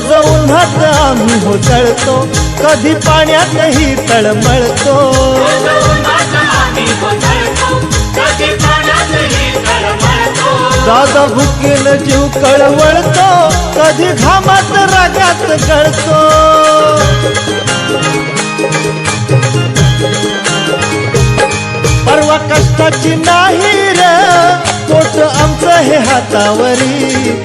रोज उन्हात आम्ही हो तळतो कधी पाण्यातही तळमळतो. दादा भुकेल जीव कळवळतो. कधी घामात रागात गळतो. परवा कष्टाची नाही र पोट आमचं हे हातावरी.